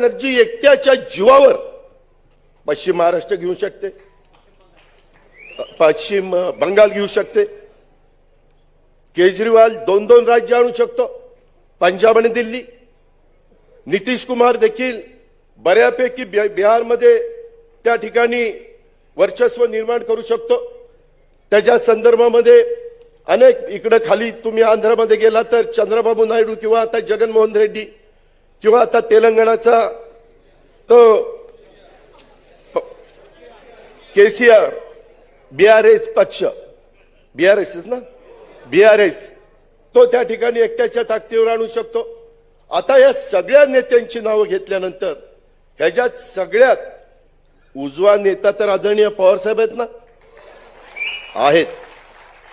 बॅनर्जी एकट्याच्या जीवावर. पश्चिम महाराष्ट्र घेऊ शकते. पश्चिम बंगाल घेऊ शकते. केजरीवाल दोन दोन राज्य आणू शकतो. पंजाब आणि दिल्ली. नितीश कुमार देखील बऱ्यापैकी बि- बिहारमध्ये त्या ठिकाणी वर्चस्व निर्माण करू शकतो. त्याच्या संदर्भामध्ये अनेक इकडे खाली तुम्ही आंध्रामध्ये गेला तर चंद्रबाबू नायडू किंवा आता जगनमोहन रेड्डी किंवा आता तेलंगणाचा तो केसीआर बीआरएस पक्ष बीआरएस ना? बीआरएस तो त्या ठिकाणी एकट्याच्या ताकदीवर आणू शकतो. आता या सगळ्या नेत्यांची नावं घेतल्यानंतर ह्याच्यात सगळ्यात उजवा नेता तर आदरणीय पवारसाहेब आहेत ना? आहेत.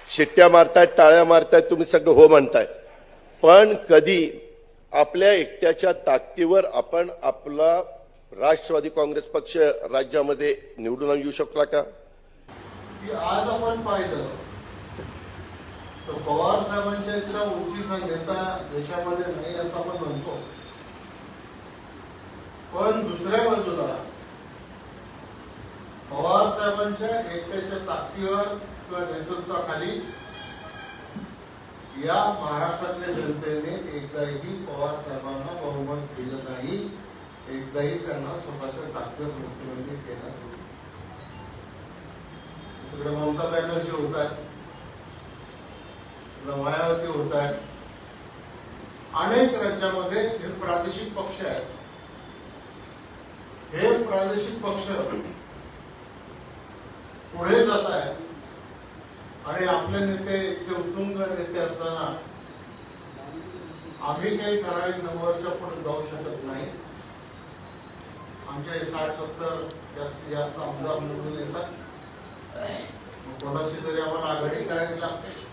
शिट्ट्या मारतायत टाळ्या मारतायत तुम्ही सगळं हो म्हणताय. पण कधी आपल्या एकट्याच्या ताकदीवर आपण आपला राष्ट्रवादी काँग्रेस पक्ष राज्यामध्ये निवडून येऊ शकला का? आज आपण पाहिलं तर पवार साहेबांच्या इतका उंचीचा नेता देशामध्ये नाही असं आपण म्हणतो. पण दुसऱ्या बाजूला पवार साहेबांच्या एकट्याच्या ताकदीवर किंवा नेतृत्वाखाली या महाराष्ट्रातल्या जनतेने एकदाही पवार साहेबांना बहुमत दिलं नाही. एकदाही त्यांना स्वतःच्या ताकद मुख्यमंत्री केला तिकडे ममता बॅनर्जी होत आहेत. तिकडे मायावती होत आहेत. अनेक राज्यामध्ये हे प्रादेशिक पक्ष आहेत. हे प्रादेशिक पक्ष पुढे जात आहेत आणि आपले नेते इतके उत्तुंग नेते असताना आम्ही काही ठराविक नंबरच्या पुढे जाऊ शकत नाही. आमच्या साठ सत्तर जास्तीत जास्त आमदार निवडून येतात. मग कोणाशी तरी आम्हाला आघाडी करावी लागते.